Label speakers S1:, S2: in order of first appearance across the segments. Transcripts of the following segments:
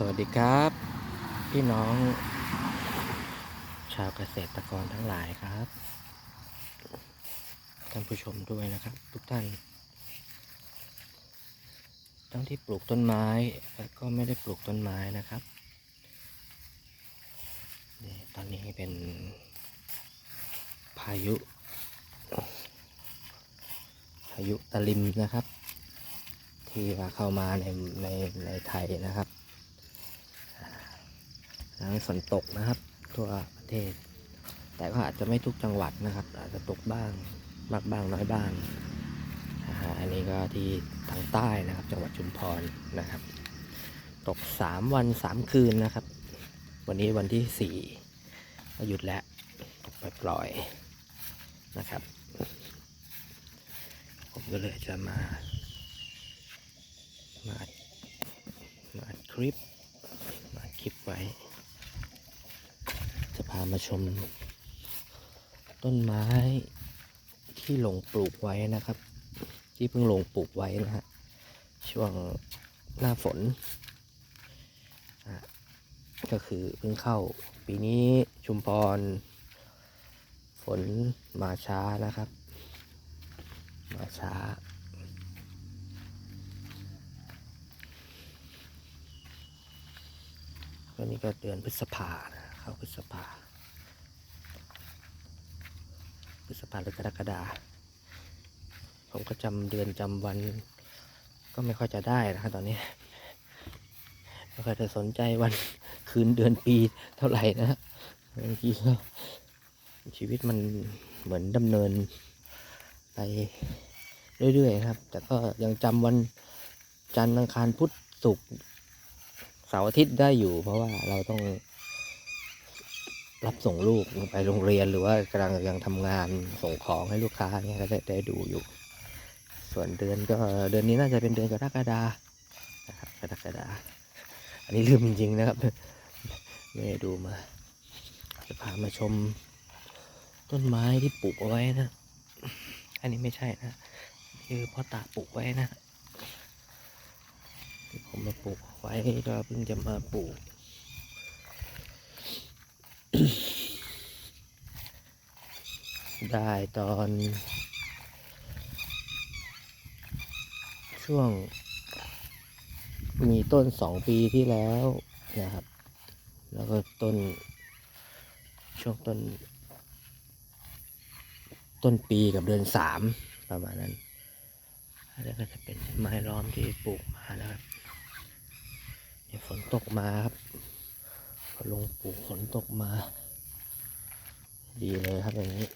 S1: สวัสดีครับ พี่น้อง ชาวเกษตรกรทั้งหลายครับท่านผู้ชมด้วยนะครับ ทุกท่าน ทั้งที่ปลูกต้นไม้และก็ไม่ได้ปลูกต้นไม้นะครับนี่ตอนนี้เป็น พายุ พายุตะลิมนะครับ ที่ว่าเข้ามาในในในไทยนะครับ แล้วฝนตกนะครับ ทั่วประเทศ แต่ก็อาจจะไม่ทุกจังหวัดนะครับ อาจจะตกบ้างมากบ้างน้อยบ้างอันนี้ก็ที่ทางใต้นะครับ จังหวัดชุมพรนะครับ ตก 3 วัน 3 คืนนะครับ วันนี้วันที่ 4 ก็หยุดแล้ว ตกปล่อยๆนะครับ ผมก็เลยจะมา มามาคลิป มาคลิปไว้ามาชม ต้นไม้ที่หลงปลูกไว้นะครับ ที่เพิ่งลงปลูกไว้นะฮะช่วงหน้าฝน ก็คือเพิ่งเข้าปีนี้ชุมพร ฝนมาช้านะครับ มาช้าวันนี้ก็เดือนพฤษภานะเข้าพฤษภา พฤษภาหรือกรกฎาผมก็จำเดือนจำวัน ก็ไม่ค่อยจะได้นะครับตอนนี้ไม่ค่อยจะสนใจวันคืนเดือนปีเท่าไหร่นะฮะบางทีก็ชีวิตมันเหมือนดำเนินไปเรื่อยๆครับ แต่ก็ยังจำวันจันทร์อังคารพุธศุกร์เสาร์อาทิตย์ได้อยู่ เพราะว่าเราต้อง รับส่งลูกไปโรงเรียนหรือว่ากำลังยังทำงานส่งของให้ลูกค้าเนี่ยก็ได้ได้ดูอยู่ ส่วนเดือนก็เดือนนี้น่าจะเป็นเดือนกรกฎานะครับกรกฎาอันนี้ลืมจริงๆนะครับไม่ได้ดูมา จะพามาชมต้นไม้ที่ปลูกเอาไว้นะ อันนี้ไม่ใช่นะคือพ่อตาปลูกไว้นะที่ผมมาปลูกไว้ก็เพิ่งจะมาปลูก ได้ตอน ช่วง มีต้นสองปีที่แล้วนะครับ แล้วก็ต้น ช่วงต้น ต้นปีกับเดือนสามประมาณนั้นอันนี้ก็จะเป็นไม้ล้อมที่ปลูกมานะครับเนี่ยฝนตกมาครับ ลงปลูกฝนตกมา ดีเลยครับอย่างนี้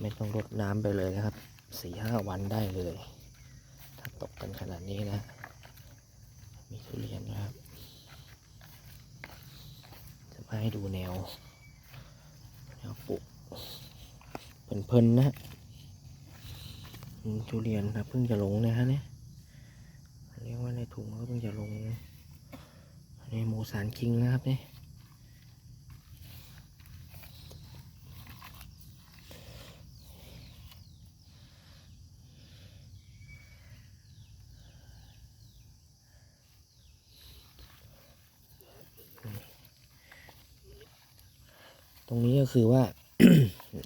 S1: ไม่ต้องรดน้ำไปเลยนะครับสี่ห้าวันได้เลย ถ้าตกกันขนาดนี้นะ มีทุเรียนนะครับ จะมาให้ดูแนว แนวปลูกเพลินๆนะทุเรียนนะเพิ่งจะลงนะฮะเนี่ยเรียกว่าในถุงก็เพิ่งจะลงในหมูสารคิงนะครับเนี่ยตรงนี้ก็คือว่า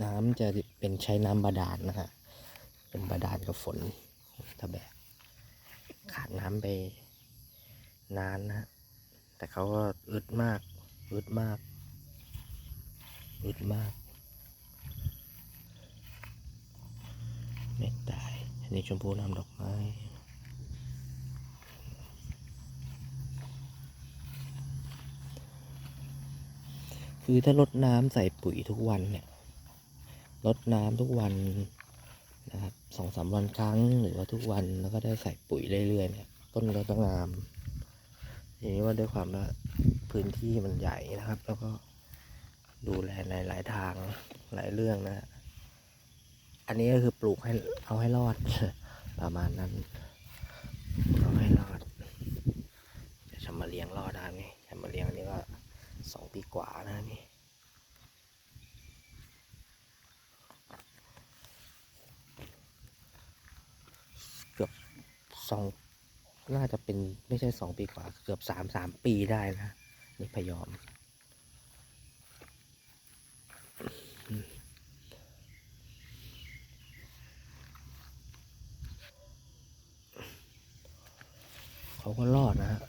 S1: น้ำจะเป็นใช้น้ำบาดาลนะฮะเป็นบาดาลกับฝนตะแบกขาดน้ำไปนานนะฮะ แต่เขาก็อึดมากอึดมากอึดมากไม่ตายอันนี้ชมพูนำดอกไม้คือถ้าลดน้ำใส่ปุ๋ยทุกวันเนี่ยลดน้ำทุกวันนะครับสองสามวันครั้งหรือว่าทุกวันแล้วก็ได้ใส่ปุ๋ยเรื่อยๆเนี่ยต้นก็ต้องงาม ทีนี้ว่าด้วยความว่าพื้นที่มันใหญ่นะครับ แล้วก็ดูแลหลายทางหลายเรื่องนะ อันนี้ก็คือปลูกให้เอาให้รอด ประมาณนั้นเอาให้รอดจะทำมาเลี้ยงรอดได้ไหมทำมาเลี้ยงอันนี้ก็สองปีกว่านะนี่เกือบสอง น่าจะเป็นไม่ใช่สองปีกว่าเกือบสามสามปีได้นะนี่พยอม เขาก็รอดนะฮะ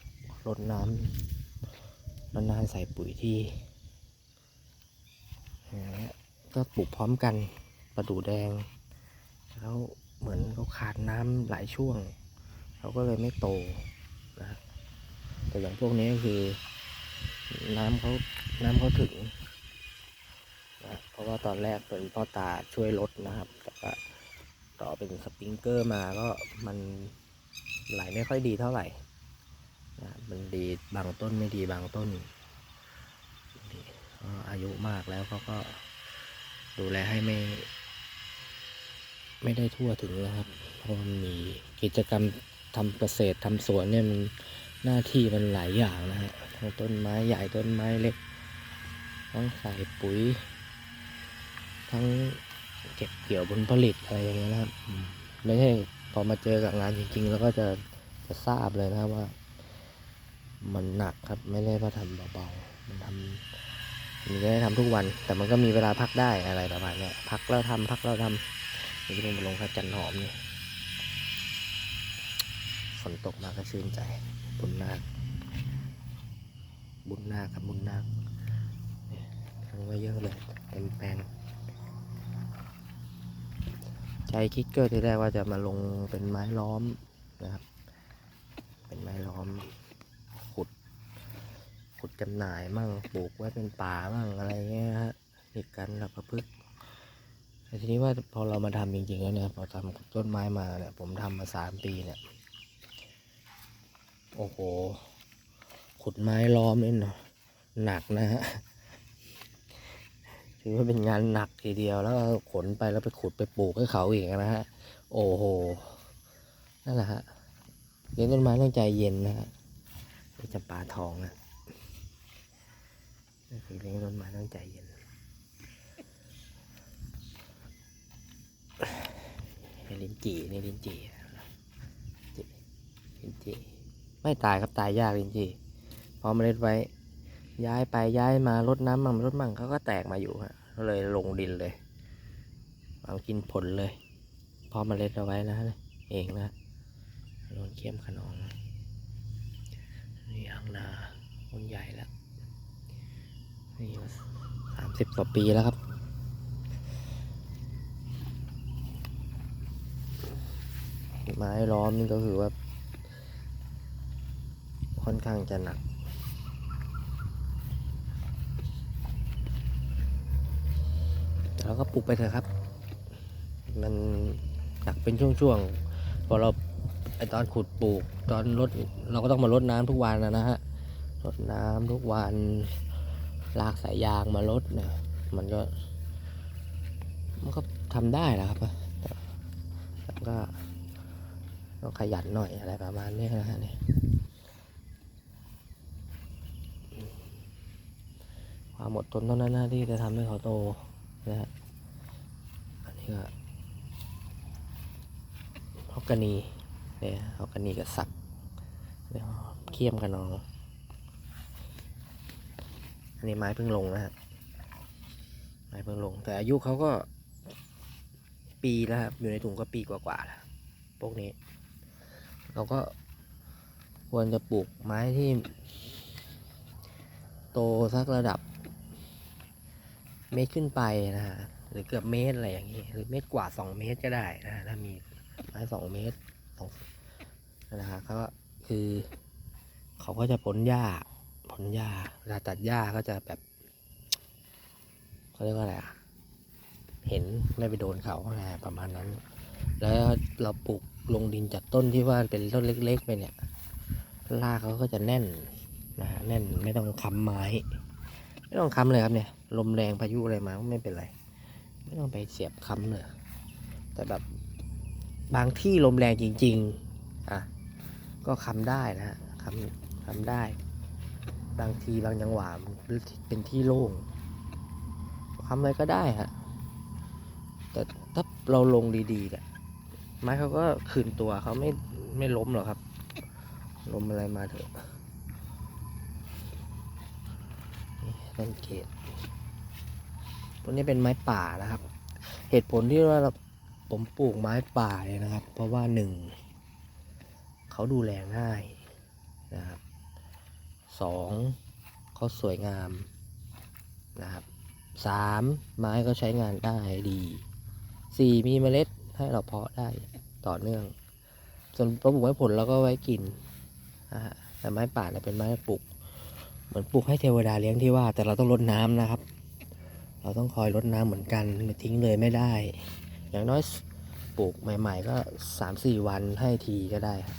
S1: รดน้ำนานๆใส่ปุ๋ยที่อย่างเงี้ยก็ปลูกพร้อมกันประดู่แดง แล้วเหมือนเขาขาดน้ำหลายช่วง เขาก็เลยไม่โตนะแต่อย่างพวกนี้ก็คือ น้ำเขาน้ำเขาถึงนะเพราะว่าตอนแรกเป็นพ่อตาช่วยลดนะครับ แต่ว่าต่อเป็นสปริงเกอร์มาก็มันไหลไม่ค่อยดีเท่าไหร่นะมันดีบางต้นไม่ดีบางต้นอายุมากแล้วเขาก็ดูแลให้ไม่ ไม่ได้ทั่วถึงนะครับ เพราะมีกิจกรรม ทำเกษตรทำสวนเนี่ยมันหน้าที่มันหลายอย่างนะฮะทั้งต้นไม้ใหญ่ต้นไม้เล็ก ทั้งใส่ปุ๋ย ทั้งเก็บเกี่ยวผลผลิตอะไรอย่างเงี้ยนะครับไม่ใช่พอมาเจอกับงานจริง ๆ แล้วก็จะจะทราบเลยนะครับว่า มันหนักครับไม่ได้ว่าทำเบาๆมันทำมันไม่ได้ทำทุกวัน แต่มันก็มีเวลาพักได้อะไรประมาณเนี้ยพักแล้วทำพักแล้วทำนี่ลงมาลงพระจันทร์หอมเนี่ย ฝนตกมาก็ชื่นใจ บุญนาค บุญนาคครับบุญนาคทั้งไว้เยอะเลยเต็มแปลงใจคิดเกอร์ที่แรกว่าจะมาลงเป็นไม้ล้อมนะครับ เป็นไม้ล้อม ขุด ขุดจำหน่ายมั่งปลูกไว้เป็นป่ามั่งอะไรเงี้ยฮะติดกันแล้วก็พึ่งแต่ทีนี้ว่าพอเรามาทำจริงๆแล้วเนี่ยพอทำต้นไม้มาเนี่ยผมทำมาสามปีเนี่ย โอ้โห ขุดไม้ล้อมนี่เนาะหนักนะฮะ ถือว่าเป็นงานหนักทีเดียวแล้วขนไปแล้วไปขุดไปปลูกให้เขาอีกนะฮะ โอ้โห นั่นแหละฮะเลี้ยงต้นไม้ต้องใจเย็นนะฮะนี่จะปลาทองนะนี่คือเลี้ยงต้นไม้ต้องใจเย็นนี่ลิ้นจี่นี่ลิ้นจี่ลิ้นจี่ ไม่ตายครับตายยากลิ้นจี่พอเมล็ดไว้ ย้ายไปย้ายมารดน้ำมั่งไม่รดมั่งเขาก็แตกมาอยู่ฮะก็เลยลงดินเลยเอากินผลเลย พอเมล็ดเอาไว้นะเองนะโดนเข้มขนองนี่ยางนาต้นใหญ่แล้วนี่สามสิบกว่าปีแล้วครับไม้ล้อมนี่ก็คือว่า ค่อนข้างจะหนักแล้วก็ปลูกไปเถอะครับ มันหนักเป็นช่วงๆ พอเราไอตอนขุดปลูก ตอนรดเราก็ต้องมารดน้ำทุกวันนะนะฮะรดน้ำทุกวันลากสายยางมารดเนี่ยมันก็ มันก็ทำได้แหละครับแต่แต่ก็ต้องขยันหน่อยอะไรประมาณนี้นะฮะเนี่ย ความอดทนเท่านั้นนะที่จะทำให้เขาโตนะฮะอันนี้ก็ฮอกกานีเนี่ยฮอกกานีกับสักเนี่ยเคี่ยมกับน้อง อันนี้ไม้เพิ่งลงนะฮะไม้เพิ่งลง แต่อายุเขาก็ปีแล้วครับ อยู่ในถุงก็ปีกว่าๆแล้วพวกนี้ เราก็ควรจะปลูกไม้ที่ โตสักระดับ เมตรขึ้นไปนะฮะหรือเกือบเมตรอะไรอย่างนี้ หรือเมตรกว่าสองเมตรก็ได้นะฮะถ้ามีไม้สองเมตรสองนะฮะก็คือ เขาก็จะผลหญ้าผลหญ้าเวลาตัดหญ้าก็จะแบบเขาเรียกว่าอะไรอะเห็นไม่ไปโดนเขาอะไรประมาณนั้น แล้วเราปลูกลงดินจากต้นที่ว่าเป็นต้นเล็กๆไปเนี่ยรากเขาก็จะแน่นนะฮะแน่นไม่ต้องค้ำไม้ ไม่ต้องค้ำเลยครับเนี่ย ลมแรงพายุอะไรมาไม่เป็นไร ไม่ต้องไปเสียบค้ำเลย แต่แบบบางที่ลมแรงจริง ๆ อะ ก็ค้ำได้นะฮะค้ำค้ำได้ บางทีบางจังหวะมันเป็นที่โล่งค้ำอะไรก็ได้ฮะ แต่ถ้าเราลงดีๆเนี่ยไม้เขาก็คืนตัวเขาไม่ไม่ล้มหรอกครับลมอะไรมาเถอะ นี่ต้นเกตตัวนี้เป็นไม้ป่านะครับ เหตุผลที่ว่าเราผมปลูกไม้ป่าเนี่ยนะครับ เพราะว่าหนึ่งเขาดูแลง่ายนะครับสองเขาสวยงามนะครับสามไม้ก็ใช้งานได้ดีสี่มีเมล็ดให้เราเพาะได้ต่อเนื่อง ส่วนปลูกไม้ผลเราก็ไว้กินนะฮะแต่ไม้ป่าเนี่ยเป็นไม้ปลูก มือนปลูกให้เทวดาเลี้ยงที่ว่า แต่เราต้องรดน้ำนะครับ เราต้องคอยรดน้ำเหมือนกันไม่ทิ้งเลยไม่ได้ อย่างน้อยปลูกใหม่ ๆ ก็สามสี่วันให้ทีก็ได้ครับ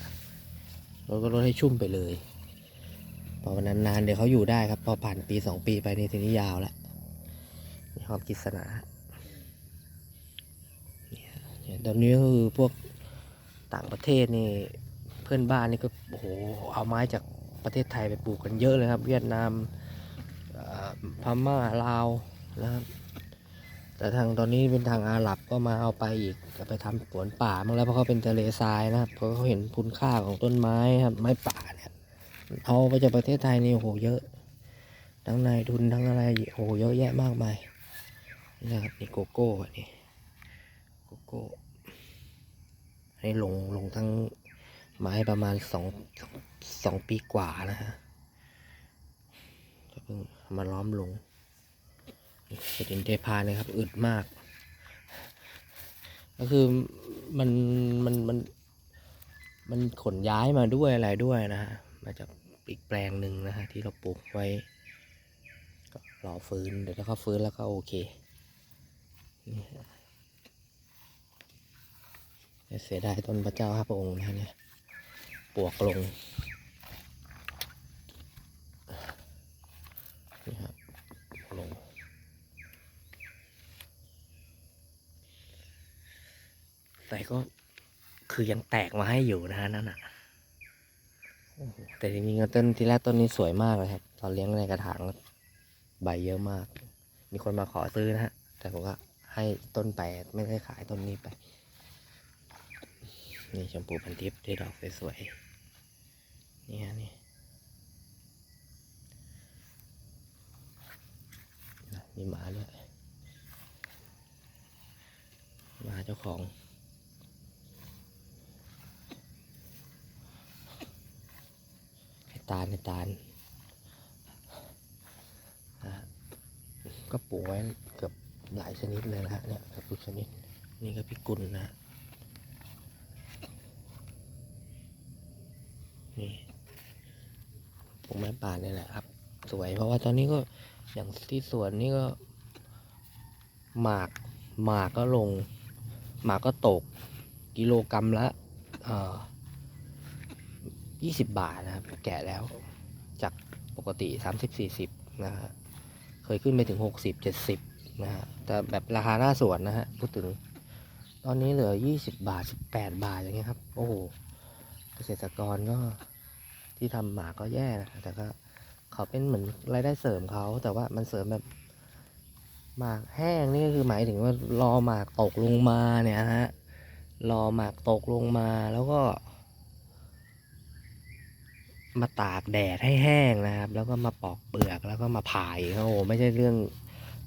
S1: เราก็รดให้ชุ่มไปเลยพอวันนานๆเดี๋ยวเขาอยู่ได้ครับ พอผ่านปีสองปีไปนี่ทีนี้ยาวแล้วนี่ความกิษณาเนี่ยเนี่ยตอนนี้ก็คือพวกต่างประเทศนี่เพื่อนบ้านนี่ก็โอ้โหเอาไม้จาก ประเทศไทยไปปลูกกันเยอะเลยครับ เวียดนามพม่าลาวนะครับ แต่ทางตอนนี้เป็นทางอาหรับก็มาเอาไปอีกจะไปทำสวนป่าบ้างแล้วเพราะเขาเป็นทะเลทรายนะครับเพราะเขาเห็นคุณค่าของต้นไม้ครับไม้ป่าเนี่ยเอาไปจากประเทศไทยนี่โหเยอะ ทั้งนายทุนทั้งอะไรโหเยอะแยะมากมายนี่นะครับนี่โกโก้นนี่โกโก้ให้ลงลงทั้ง ไม้ประมาณสองสองปีกว่านะฮะก็เพิ่งมาล้อมลงเห็ดอินเทพาเลยครับ อึดมาก ก็คือมันมันมันมันขนย้ายมาด้วยอะไรด้วยนะฮะ มาจากอีกแปลงหนึ่งนะฮะที่เราปลูกไว้ก็รอฟื้นเดี๋ยวถ้าเขาฟื้นแล้วก็โอเคเสียดายต้นพระเจ้าห้าพระองค์นะเนี่ย ปลวกลงนี่ครับลวกลงแต่ก็คือยังแตกมาให้อยู่นะฮะนั่นน่ะแต่จริงๆต้นที่แรกต้นนี้สวยมากเลยครับ ตอนเลี้ยงในกระถางใบเยอะมาก มีคนมาขอซื้อนะฮะ แต่ผมก็ให้ต้นไปไม่ได้ขายต้นนี้ไป นี่ชมพูพันทิพย์ที่ดอกสวยๆ นี่ฮะนี่นะมีหมาด้วยหมาเจ้าของให้ตาลให้ตาลนะก็ปลูกไว้เกือบหลายชนิดเลยนะฮะเนี่ยเกือบทุกชนิด นี่ก็พิกุลนะนี่ ปลูกไม้ป่าเนี่ยแหละครับ สวยเพราะว่าตอนนี้ก็อย่างที่สวนนี่ก็ หมากหมากก็ลง หมากก็ตก กิโลกรรัมละยี่สิบบาทนะครับ แกะแล้วจากปกติสามสิบสี่สิบนะฮะเคยขึ้นไปถึงหกสิบเจ็ดสิบนะฮะแต่แบบราคาหน้าสวนนะฮะพูดถึง ตอนนี้เหลือยี่สิบบาทสิบแปดบาทอย่างเงี้ยครับ โอ้โหเกษตรกรก็ ที่ทำหมาก็แย่นะแต่ก็เขาเป็นเหมือนรายได้เสริมเขาแต่ว่ามันเสริมแบบหมากแห้งนี่ก็คือหมายถึงว่ารอหมากตกลงมาเนี่ยฮะรอหมากตกลงมาแล้วก็ มาตากแดดให้แห้งนะครับ แล้วก็มาปอกเปลือกแล้วก็มาผายโอ้โหไม่ใช่เรื่อง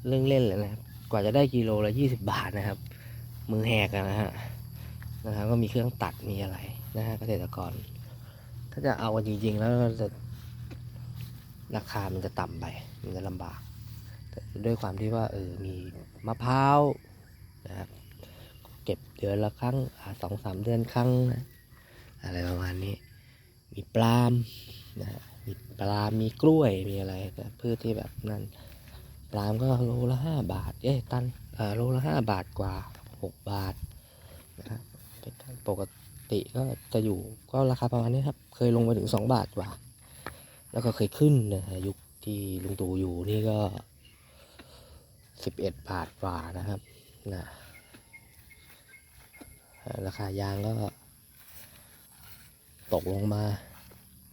S1: เรื่องเล่นเลยนะครับ กว่าจะได้กิโลละยี่สิบาทนะครับ มือแหกนะฮะนะครับก็มีเครื่องตัดมีอะไรนะฮะเกษตรกร จะเอาจริงๆแล้วจะราคามันจะต่ำไป มันจะลำบาก แต่ด้วยความที่ว่าเออมีมะพร้าวนะครับเก็บเดือนละครั้งสองสามเดือนครั้งนะอะไรประมาณนี้ มีปลามนะฮะมีปลา มีกล้วย มีอะไรแต่พืชที่แบบนั้น ปลามก็โลละห้าบาท เอ๊ะตันโลละห้าบาทกว่าหกบาทนะครับปกติ ก็จะอยู่ก็ราคาประมาณนี้ครับ เคยลงไปถึงสองบาทกว่า แล้วก็เคยขึ้นนะฮะยุคที่ลุงตู่อยู่นี่ก็สิบเอ็ดบาทกว่านะครับนะราคายางก็ ตกลงมา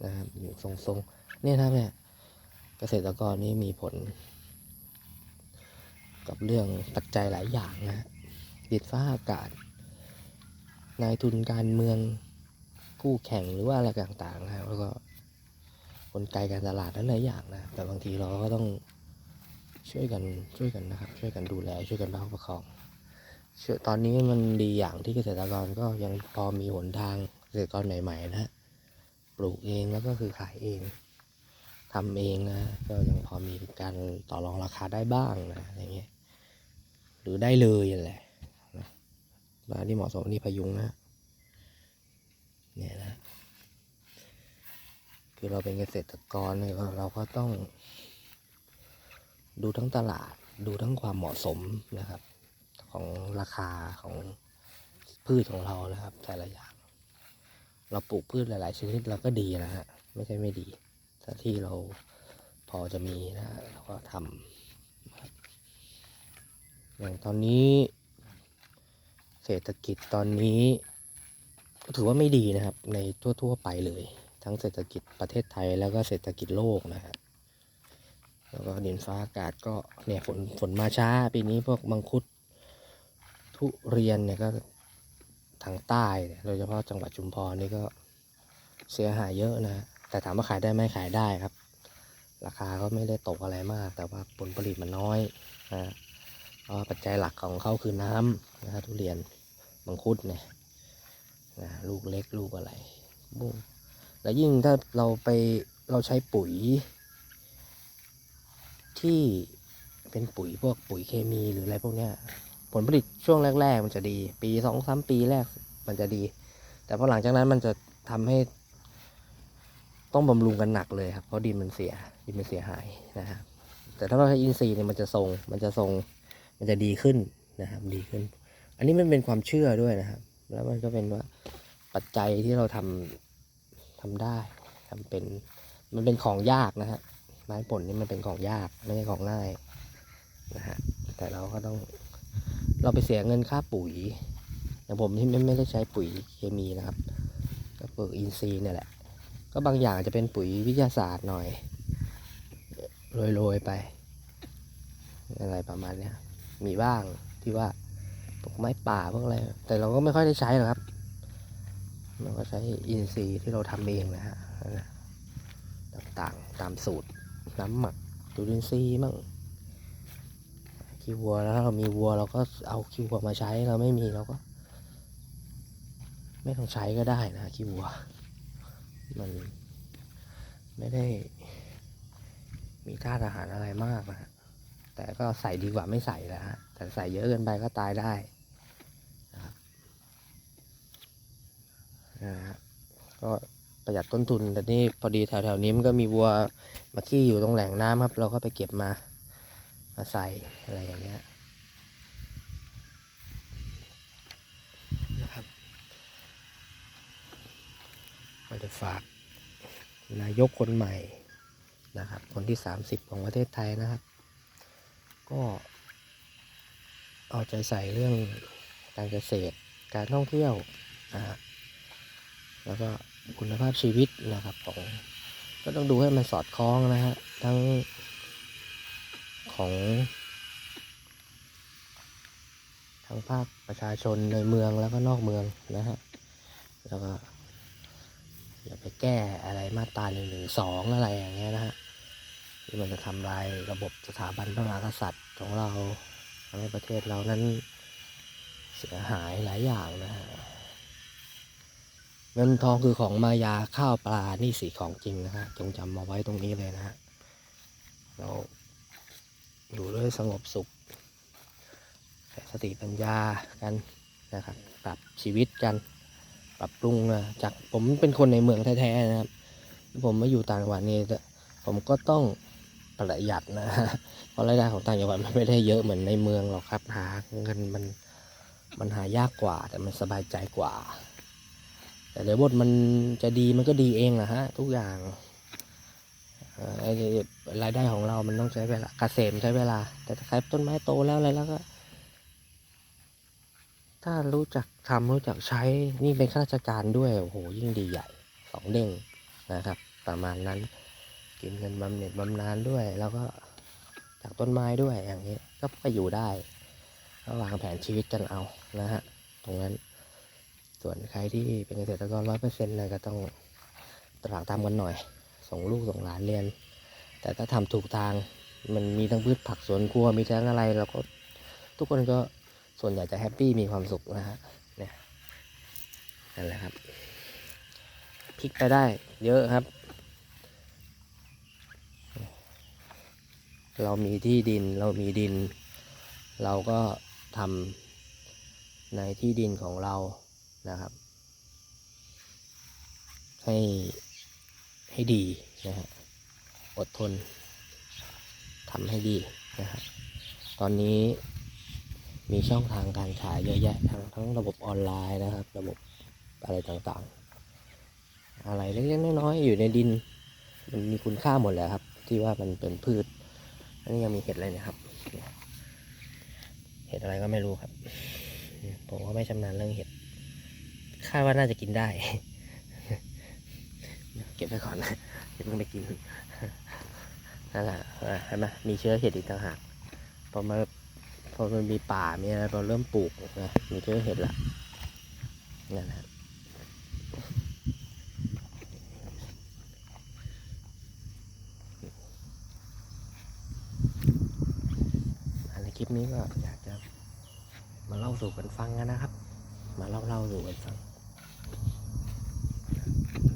S1: นะครับอยู่ทรงๆเนี่ยนะครับเนี่ยเกษตรกรนี่มีผล กับเรื่องปัจจัยหลายอย่างนะฮะดินฟ้าอากาศ นายทุนการเมืองคู่แข่งหรือว่าอะไรต่างๆนะครับแล้วก็กลไกการตลาดนั้นหลายอย่างนะแต่บางทีเราก็ต้องช่วยกันช่วยกันนะครับ ช่วยกันดูแลช่วยกันประคับประคองช่วยตอนนี้มันดีอย่างที่เกษตรกรก็ยังพอมีหนทางเกษตรกรใหม่ ๆ นะปลูกเองแล้วก็คือขายเองทำเองนะก็ยังพอมีการต่อรองราคาได้บ้างนะอย่างเงี้ยหรือได้เลยแหละนะ มาที่เหมาะสมนี่พยุงนะเนี่ยนะ คือเราเป็นเกษตรกรเนี่ยเราก็ต้อง ดูทั้งตลาดดูทั้งความเหมาะสมนะครับ ของราคาของพืชของเรานะครับ แต่ละอย่าง เราปลูกพืชหลาย ๆ ชนิดเราก็ดีนะฮะไม่ใช่ไม่ดีถ้าที่เราพอจะมีนะเราก็ทำอย่างตอนนี้ ศรษฐกิจตอนนี้ก็ถือว่าไม่ดีนะครับ ในทั่ว ๆ ไปเลย ทั้งเศรษฐกิจประเทศไทยแล้วก็เศรษฐกิจโลกนะฮะแล้วก็ดินฟ้าอากาศก็เนี่ยฝนฝนมาช้า ปีนี้พวกมังคุดทุเรียนเนี่ยก็ทางใต้โดยเฉพาะจังหวัดชุมพรนี่ก็เสียหายเยอะนะ แต่ถามว่าขายได้ไหมขายได้ครับ ราคาก็ไม่ได้ตกอะไรมาก แต่ว่าผลผลิตมันน้อยนะเพราะปัจจัยหลักของเขาคือน้ำนะฮะทุเรียน มังคุดเนี่ยนะลูกเล็กลูกอะไรบุ้งแล้วยิ่งถ้าเราไปเราใช้ปุ๋ย ที่เป็นปุ๋ยพวกปุ๋ยเคมีหรืออะไรพวกเนี้ย ผลผลิตช่วงแรก ๆ มันจะดี ปีสองสามปีแรกมันจะดี แต่พอหลังจากนั้นมันจะทำให้ ต้องบำรุงกันหนักเลยครับ เพราะดินมันเสียดินมันเสียหายนะครับแต่ถ้าเราใช้อินทรีย์เนี่ยมันจะทรงมันจะทรงมันจะดีขึ้นนะครับดีขึ้น อันนี้มันเป็นความเชื่อด้วยนะครับ แล้วมันก็เป็นว่าปัจจัยที่เราทำทำได้ทำเป็นมันเป็นของยากนะฮะไม้ผลนี่มันเป็นของยากไม่ใช่ของง่ายนะฮะแต่เราก็ต้องเราไปเสียเงินค่าปุ๋ยอย่างผมที่ไม่ไม่ได้ใช้ปุ๋ยเคมีนะครับ ก็ปลูกอินทรีย์เนี่ยแหละ ก็บางอย่างจะเป็นปุ๋ยวิทยาศาสตร์หน่อยโรยๆไป อะไรประมาณเนี้ยมีบ้างที่ว่า พวกไม้ป่าพวกอะไร แต่เราก็ไม่ค่อยได้ใช้หรอกครับ เราก็ใช้อินทรีย์ที่เราทำเองนะฮะต่างๆตามสูตร น้ำหมักจุลินทรีย์มั่งขี้วัวแล้วถ้าเรามีวัวเราก็เอาขี้วัวมาใช้เราไม่มีเราก็ ไม่ต้องใช้ก็ได้นะขี้วัว มันไม่ได้มีธาตุอาหารอะไรมากนะฮะ แต่ก็ใส่ดีกว่าไม่ใส่แล้วฮะแต่ใส่เยอะเกินไปก็ตายได้นะครับนะฮะก็ประหยัดต้นทุน แต่นี่พอดีแถวๆนี้มันก็มีวัวมาขี้อยู่ตรงแหล่งน้ำครับ เราก็ไปเก็บมา มาใส่อะไรอย่างเงี้ยนะครับก็จะฝากนายกคนใหม่นะครับ คนที่ 30 ของประเทศไทยนะครับ ก็เอาใจใส่เรื่องการเกษตร การท่องเที่ยวนะฮะแล้วก็คุณภาพชีวิตนะครับของก็ต้องดูให้มันสอดคล้องนะฮะทั้งของทั้งภาคประชาชนในเมืองแล้วก็นอกเมืองนะฮะแล้วก็อย่าไปแก้อะไรมาตราหนึ่งหนึ่งสองอะไรอย่างเงี้ยนะฮะ ที่มันจะทำลายระบบสถาบันพระมหากษัตริย์ของเราทำให้ประเทศเรานั้นเสียหายหลายอย่างนะฮะเงินทองคือของมายาข้าวปลานี่สีของจริงนะฮะจงจำมาไว้ตรงนี้เลยนะฮะเราอยู่ด้วยสงบสุขใส่สติปัญญากันนะครับปรับชีวิตกันปรับปรุงนะจากผมเป็นคนในเมืองแท้ๆนะครับ ผมมาอยู่ต่างจังหวัดนี่ผมก็ต้อง ประหยัดนะเพราะรายได้ของต่างจังหวัดมันไม่ได้เยอะเหมือนในเมืองหรอกครับหาเงินมันมันหายากกว่า แต่มันสบายใจกว่า แต่เดี๋ยวบทมันจะดีมันก็ดีเองนะฮะ ทุกอย่างรายได้ของเรามันต้องใช้เวลาเกษมใช้เวลา แต่ถ้าใครต้นไม้โตแล้วอะไรแล้วก็ ถ้ารู้จักทำรู้จักใช้นี่เป็นข้าราชการด้วยโอ้โหยิ่งดีใหญ่สองเด้งนะครับ ประมาณนั้น กินเงินบำเหน็จบำนาญด้วย แล้วก็จากต้นไม้ด้วยอย่างนี้ก็ไปอยู่ได้ก็วางแผนชีวิตกันเอานะฮะตรงนั้น ส่วนใครที่เป็นเกษตรกรร้อยเปอร์เซ็นต์นะก็ต้องตรากตามกันหน่อย ส่งลูกส่งหลานเรียน แต่ถ้าทำถูกทางมันมีทั้งพืชผักสวนครัวมีทั้งอะไรเราก็ทุกคนก็ส่วนใหญ่จะแฮปปี้มีความสุขนะฮะเนี่ยนั่นแหละครับพลิกไปได้เยอะครับ เรามีที่ดินเรามีดิน เราก็ทำในที่ดินของเรานะครับ ให้ให้ดีนะฮะอดทนทำให้ดีนะฮะตอนนี้มีช่องทางการขายเยอะแยะทั้งทั้งระบบออนไลน์นะครับ ระบบอะไรต่างๆ อะไรเล็กๆน้อยๆอยู่ในดิน มันมีคุณค่าหมดแหละครับ ที่ว่ามันเป็นพืช นนี้ยังมีเห็ดอะไรเนะครับเนี่ยเห็ดอะไรก็ไม่รู้ครับเนี่ยผมก็ไม่ชำนาญเรื่องเห็ด คาดว่าน่าจะกินได้ เก็บไว้ก่อนนะอย่าเพิ่งไปกิน นั่นแหละอะเห็นไหมมีเชื้อเห็ดอีกต่างหาก พอมาพอมันมีป่ามีอะไรพอเริ่มปลูกนะมีเชื้อเห็ดละนั่นแหละอะในคลิ ปนี้ก็อยากจะมาเล่าสู่กันฟังกันนะครับ มาเล่าเล่าสู่กันฟัง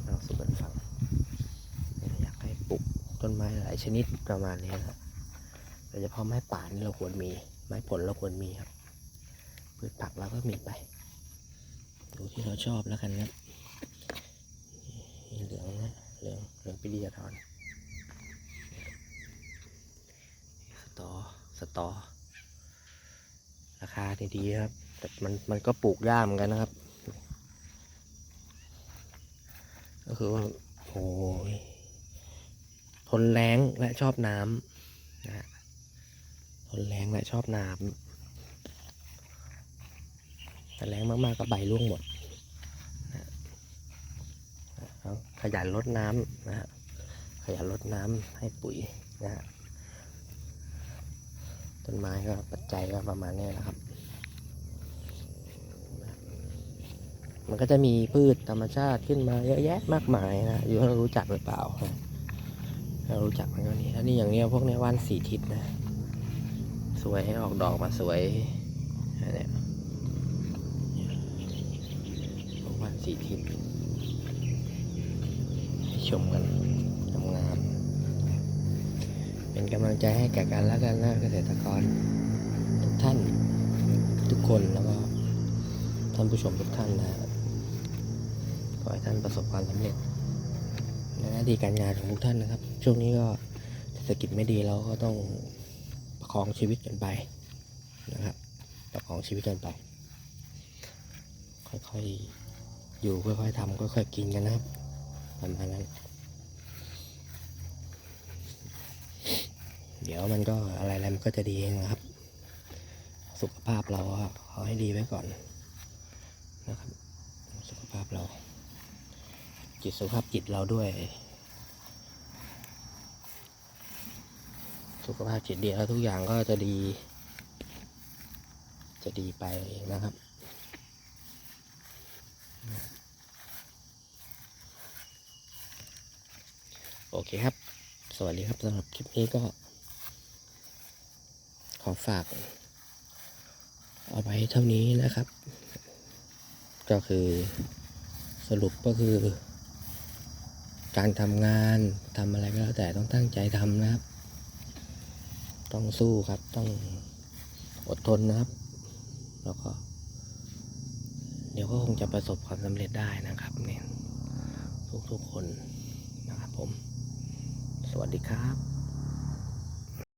S1: เล่าสู่กันฟังอยากให้ปลูกต้นไม้หลายชนิดประมาณนี้ครับโดยเฉพาะไม้ป่านี่เราควรมี ไม้ผลเราควรมีครับพืชผักเราก็มีไป ดูที่เราชอบแล้วกันครับนี่เหลืองนะเหลืองเหลืองปิริยาธรสตอสตอ ราคาดีครับ แต่มันมันก็ปลูกยากเหมือนกันนะครับ ก็คือว่าโอ้ยทนแรงและชอบน้ำนะทนแรงและชอบน้ำแต่แรงมากๆก็ใบร่วงหมดนะฮะเอาขยันลดน้ำนะฮะขยันลดน้ำให้ปุ๋ยนะฮะต้นไม้ก็ปัจจัยก็ประมาณนี้นะครับ มันก็จะมีพืชธรรมชาติขึ้นมาเยอะแยะมากมายนะ อยู่ให้เรารู้จักหรือเปล่าเรารู้จักมันก็นี่อันนี้อย่างเนี้ยพวกเนี้ยว่านสีทิศนะ สวยให้ออกดอกมาสวยอันเนี้ยพวกว่านสีทิศให้ชมกันทำงามๆเป็นกำลังใจให้แก่กันแล้วกันนะเกษตรกรทุกท่านทุกคนแล้วก็ท่านผู้ชมทุกท่านนะ ขอให้ท่านประสบความสำเร็จในหน้าที่การงานของทุกท่านนะครับ ช่วงนี้ก็เศรษฐกิจไม่ดีเราก็ต้องประคองชีวิตกันไปนะครับ ประคองชีวิตกันไป ค่อยๆอยู่ค่อยๆทำค่อยๆกินกันนะครับประมาณนั้นเดี๋ยวมันก็อะไรๆมันก็จะดีเองนะครับ สุขภาพเราขอให้ดีไว้ก่อนนะครับ สุขภาพเรา จิตสุขภาพจิตเราด้วย สุขภาพจิตดีแล้วทุกอย่างก็จะดี จะดีไปนะครับโอเคครับ สวัสดีครับสำหรับคลิปนี้ก็ ขอฝาก เอาไว้เท่านี้นะครับ ก็คือสรุปก็คือ การทำงานทำอะไรก็แล้วแต่ต้องตั้งใจทำนะครับ ต้องสู้ครับต้องอดทนนะครับ แล้วก็ เดี๋ยวก็คงจะประสบความสำเร็จได้นะครับเนี่ยทุกๆคนนะครับผม สวัสดีครับ